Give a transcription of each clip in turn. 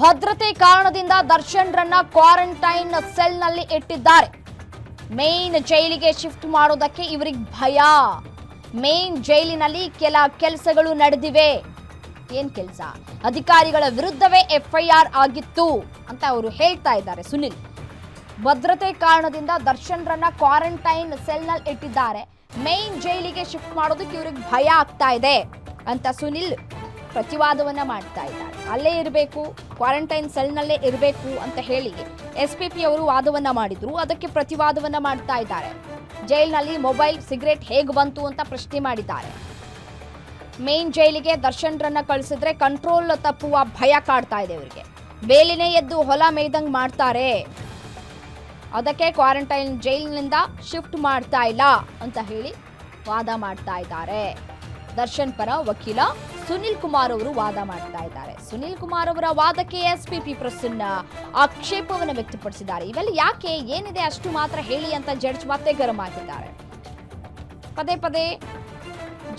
ಭದ್ರತೆ ಕಾರಣದಿಂದ ದರ್ಶನ್ ರನ್ನ ಕ್ವಾರಂಟೈನ್ ಸೆಲ್ನಲ್ಲಿ ಇಟ್ಟಿದ್ದಾರೆ. ಮೇನ್ ಜೈಲಿಗೆ ಶಿಫ್ಟ್ ಮಾಡೋದಕ್ಕೆ ಇವರಿಗೆ ಭಯ. ಮೇನ್ ಜೈಲಿನಲ್ಲಿ ಕೆಲ ಕೆಲಸಗಳು ನಡೆದಿವೆ. ಏನ್ ಕೆಲಸ? ಅಧಿಕಾರಿಗಳ ವಿರುದ್ಧವೇ ಎಫ್ಐಆರ್ ಆಗಿತ್ತು ಅಂತ ಅವರು ಹೇಳ್ತಾ ಇದ್ದಾರೆ ಸುನಿಲ್. ಭದ್ರತೆ ಕಾರಣದಿಂದ ದರ್ಶನ್ ರನ್ನ ಕ್ವಾರಂಟೈನ್ ಸೆಲ್ನಲ್ಲಿ ಇಟ್ಟಿದ್ದಾರೆ. ಮೇನ್ ಜೈಲಿಗೆ ಶಿಫ್ಟ್ ಮಾಡೋದಕ್ಕೆ ಇವ್ರಿಗೆ ಭಯ ಆಗ್ತಾ ಇದೆ ಅಂತ ಸುನಿಲ್ ಪ್ರತಿವಾದವನ್ನ ಮಾಡ್ತಾ ಇದ್ದಾರೆ. ಅಲ್ಲೇ ಇರಬೇಕು, ಕ್ವಾರಂಟೈನ್ ಸೆಲ್ನಲ್ಲೇ ಇರಬೇಕು ಅಂತ ಹೇಳಿ ಎಸ್ ಪಿ ಪಿ ಅವರು ವಾದವನ್ನ ಮಾಡಿದ್ರು. ಅದಕ್ಕೆ ಪ್ರತಿವಾದವನ್ನ ಮಾಡ್ತಾ ಇದ್ದಾರೆ. ಜೈಲಿನಲ್ಲಿ ಮೊಬೈಲ್ ಸಿಗರೇಟ್ ಹೇಗೆ ಬಂತು ಅಂತ ಪ್ರಶ್ನೆ ಮಾಡಿದ್ದಾರೆ. ಮೇನ್ ಜೈಲಿಗೆ ದರ್ಶನ್ ರನ್ನ ಕಳಿಸಿದ್ರೆ ಕಂಟ್ರೋಲ್ ತಪ್ಪುವ ಭಯ ಕಾಡ್ತಾ ಇದೆ ಇವರಿಗೆ. ಬೇಲಿನೇ ಎದ್ದು ಹೊಲ ಮೇಯ್ದಂಗೆ ಮಾಡ್ತಾರೆ. ಅದಕ್ಕೆ ಕ್ವಾರಂಟೈನ್ ಜೈಲಿನಿಂದ ಶಿಫ್ಟ್ ಮಾಡ್ತಾ ಇಲ್ಲ ಅಂತ ಹೇಳಿ ವಾದ ಮಾಡ್ತಾ ಇದ್ದಾರೆ. ದರ್ಶನ್ ಪರ ವಕೀಲ ಸುನಿಲ್ ಕುಮಾರ್ ಅವರು ವಾದ ಮಾಡ್ತಾ ಇದ್ದಾರೆ. ಸುನಿಲ್ ಕುಮಾರ್ ಅವರ ವಾದಕ್ಕೆ ಎಸ್ ಪಿ ಪಿ ಪ್ರಸನ್ನ ಆಕ್ಷೇಪವನ್ನು ವ್ಯಕ್ತಪಡಿಸಿದ್ದಾರೆ. ಇವೆಲ್ಲ ಯಾಕೆ, ಏನಿದೆ, ಅಷ್ಟು ಮಾತ್ರ ಹೇಳಿ ಅಂತ ಜಡ್ಜ್ ಮತ್ತೆ ಗರಂ ಆಗಿದ್ದಾರೆ. ಪದೇ ಪದೇ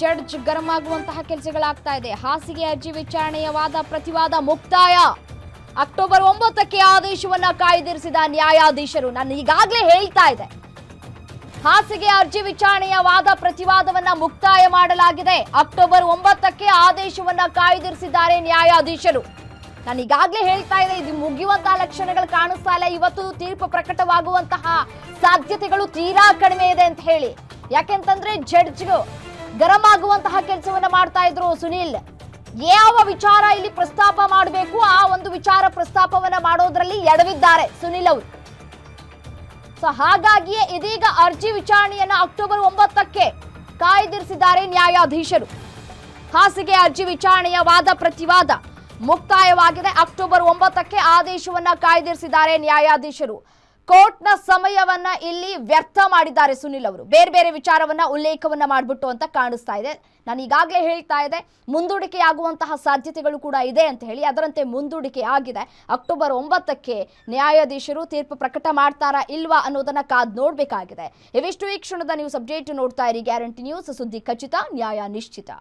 ಜಡ್ಜ್ ಗರಂ ಆಗುವಂತಹ ಕೆಲಸಗಳಾಗ್ತಾ ಇದೆ. ಹಾಸಿಗೆ ಅರ್ಜಿ ವಿಚಾರಣೆಯ ವಾದ, ಪ್ರತಿವಾದ ಮುಕ್ತಾಯ. ಅಕ್ಟೋಬರ್ ಒಂಬತ್ತಕ್ಕೆ ಆದೇಶವನ್ನ ಕಾಯ್ದಿರಿಸಿದ ನ್ಯಾಯಾಧೀಶರು, ನಾನು ಈಗಾಗಲೇ ಹೇಳ್ತಾ ಇದೆ ಹಾಸಿಗೆ ಅರ್ಜಿ ವಿಚಾರಣೆಯ ವಾದ ಪ್ರತಿವಾದವನ್ನ ಮುಕ್ತಾಯ ಮಾಡಲಾಗಿದೆ. ಅಕ್ಟೋಬರ್ ಒಂಬತ್ತಕ್ಕೆ ಆದೇಶವನ್ನ ಕಾಯ್ದಿರಿಸಿದ್ದಾರೆ ನ್ಯಾಯಾಧೀಶರು. ನಾನು ಈಗಾಗಲೇ ಹೇಳ್ತಾ ಇದೆ ಇದು ಮುಗಿಯುವಂತಹ ಲಕ್ಷಣಗಳು ಕಾಣಿಸ್ತಾ ಇಲ್ಲ. ಇವತ್ತು ತೀರ್ಪು ಪ್ರಕಟವಾಗುವಂತಹ ಸಾಧ್ಯತೆಗಳು ತೀರಾ ಕಡಿಮೆ ಇದೆ ಅಂತ ಹೇಳಿ. ಯಾಕೆಂತಂದ್ರೆ ಜಡ್ಜ್ಗಳು ಗರಂ ಆಗುವಂತಹ ಕೆಲಸವನ್ನ ಮಾಡ್ತಾ ಇದ್ರು ಸುನೀಲ್. ಯಾವ ವಿಚಾರ ಇಲ್ಲಿ ಪ್ರಸ್ತಾಪ ಮಾಡಬೇಕು, ಆ ಒಂದು ವಿಚಾರ ಪ್ರಸ್ತಾಪವನ್ನ ಮಾಡೋದ್ರಲ್ಲಿ ಎಡವಿದ್ದಾರೆ ಸುನೀಲ್ ಅವರು. ಸೊ ಹಾಗಾಗಿಯೇ ಇದೀಗ ಅರ್ಜಿ ವಿಚಾರಣೆಯನ್ನ ಅಕ್ಟೋಬರ್ ಒಂಬತ್ತಕ್ಕೆ ಕಾಯ್ದಿರಿಸಿದ್ದಾರೆ ನ್ಯಾಯಾಧೀಶರು. ಹಾಸಿಗೆ ಅರ್ಜಿ ವಿಚಾರಣೆಯ ವಾದ ಪ್ರತಿವಾದ ಮುಕ್ತಾಯವಾಗಿದೆ. ಅಕ್ಟೋಬರ್ ಒಂಬತ್ತಕ್ಕೆ ಆದೇಶವನ್ನ ಕಾಯ್ದಿರಿಸಿದ್ದಾರೆ ನ್ಯಾಯಾಧೀಶರು. ಕೋರ್ಟ್ನ ಸಮಯವನ್ನ ಇಲ್ಲಿ ವ್ಯರ್ಥ ಮಾಡಿದ್ದಾರೆ ಸುನಿಲ್ ಅವರು. ಬೇರೆ ಬೇರೆ ವಿಚಾರವನ್ನ, ಉಲ್ಲೇಖವನ್ನ ಮಾಡಿಬಿಟ್ಟು ಅಂತ ಕಾಣಿಸ್ತಾ ಇದೆ. ನಾನು ಈಗಾಗಲೇ ಹೇಳ್ತಾ ಇದೆ, ಮುಂದೂಡಿಕೆಯಾಗುವಂತಹ ಸಾಧ್ಯತೆಗಳು ಕೂಡ ಇದೆ ಅಂತ ಹೇಳಿ, ಅದರಂತೆ ಮುಂದೂಡಿಕೆ ಆಗಿದೆ. ಅಕ್ಟೋಬರ್ ಒಂಬತ್ತಕ್ಕೆ ನ್ಯಾಯಾಧೀಶರು ತೀರ್ಪು ಪ್ರಕಟ ಮಾಡ್ತಾರಾ ಇಲ್ವಾ ಅನ್ನೋದನ್ನ ಕಾದ್ ನೋಡಬೇಕಾಗಿದೆ. ಇವಿಷ್ಟು ಈ ಕ್ಷಣದ ನ್ಯೂಸ್ ಅಪ್ಡೇಟ್ ನೋಡ್ತಾ ಇರಿ. ಗ್ಯಾರಂಟಿ ನ್ಯೂಸ್, ಸುದ್ದಿ ಖಚಿತ, ನ್ಯಾಯ ನಿಶ್ಚಿತ.